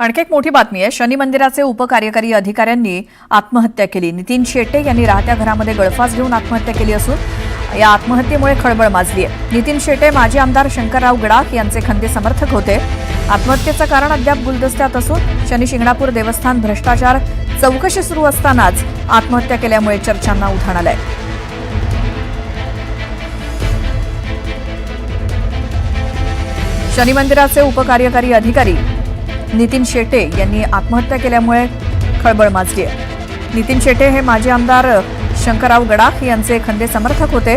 आणखी एक मोठी बातमी आहे. शनी मंदिराचे उपकार्यकारी अधिकाऱ्यांनी आत्महत्या केली. नितीन शेटे यांनी राहत्या घरामध्ये गळफास घेऊन आत्महत्या केली असून या आत्महत्येमुळे खळबळ माजली आहे. नितीन शेटे माजी आमदार शंकरराव गडाख यांचे खंदे समर्थक होते. आत्महत्येचं कारण अद्याप गुलदस्त्यात असून शनी शिंगणापूर देवस्थान भ्रष्टाचार चौकशी सुरू असतानाच आत्महत्या केल्यामुळे चर्चांना उधाण आलंय. शनी मंदिराचे उपकार्यकारी अधिकारी नितीन शेटे यांनी आत्महत्या केल्यामुळे खळबळ माजली आहे. नितीन शेटे हे माजी आमदार शंकरराव गडाख यांचे खंदे समर्थक होते.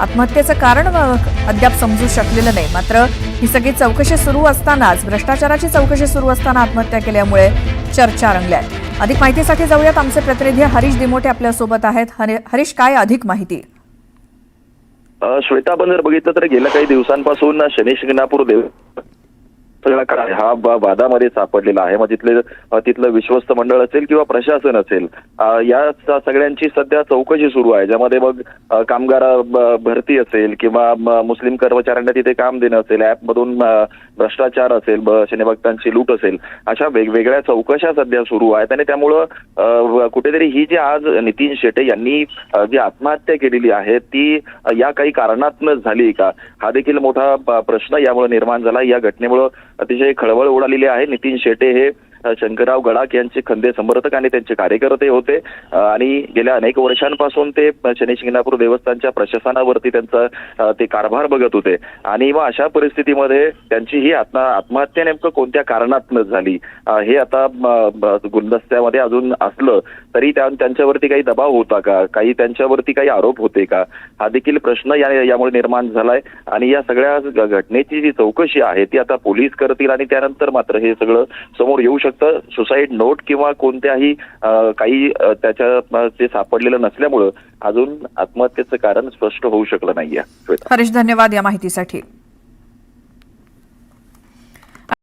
आत्महत्येचं कारण अद्याप समजू शकलेलं नाही. मात्र ही सगळी चौकशी सुरू असतानाच भ्रष्टाचाराची चौकशी सुरू असताना आत्महत्या केल्यामुळे चर्चा रंगल्या आहेत. अधिक माहितीसाठी जाऊयात. आमचे प्रतिनिधी हरीश दिमोटे आपल्यासोबत आहेत. हरीश काय अधिक माहिती? श्वेता आपण जर बघितलं तर गेल्या काही दिवसांपासून शनी शिंगणापूर देव सगळा काळ हा वादामध्ये सापडलेला आहे. मग तिथले तिथलं विश्वस्त मंडळ असेल किंवा प्रशासन असेल या सगळ्यांची सध्या चौकशी सुरू आहे. ज्यामध्ये मग कामगार भरती असेल किंवा मुस्लिम कर्मचाऱ्यांना तिथे काम देणं असेल ऍप मधून भ्रष्टाचार असेल शनिभक्तांची लूट असेल अशा वेगवेगळ्या चौकशा सध्या सुरू आहेत. आणि त्यामुळं कुठेतरी ही जी आज नितीन शेटे यांनी जी आत्महत्या केलेली आहे ती या काही कारणातनं झाली का? हा देखील मोठा प्रश्न यामुळे निर्माण झाला. या घटनेमुळं अतिशय खळबळ उडालेली आहे. नितीन शेटे हे शंकरराव गडाख यांचे खंदे समर्थक आणि त्यांचे कार्यकर्ते होते. आणि गेल्या अनेक वर्षांपासून ते शनी शिंगणापूर देवस्थानच्या प्रशासनावरती त्यांचा ते कारभार बघत होते. आणि मग अशा परिस्थितीमध्ये त्यांची ही आत्मा आत्महत्या नेमकं कोणत्या कारणातनं झाली? हे आता गुलदस्त्यामध्ये अजून असलं तरी त्या त्यांच्यावरती काही दबाव होता का? काही त्यांच्यावरती काही आरोप होते का? हा देखील प्रश्न या यामुळे निर्माण झालाय. आणि या सगळ्या घटनेची जी चौकशी आहे ती आता पोलीस करतील आणि त्यानंतर मात्र हे सगळं समोर येऊ शकतं. सुसाईड नोट किंवा कोणत्याही काही त्याच्या ते सापडलेलं नसल्यामुळं अजून आत्महत्येचं कारण स्पष्ट होऊ शकलं नाहीये. हरीश धन्यवाद या माहितीसाठी.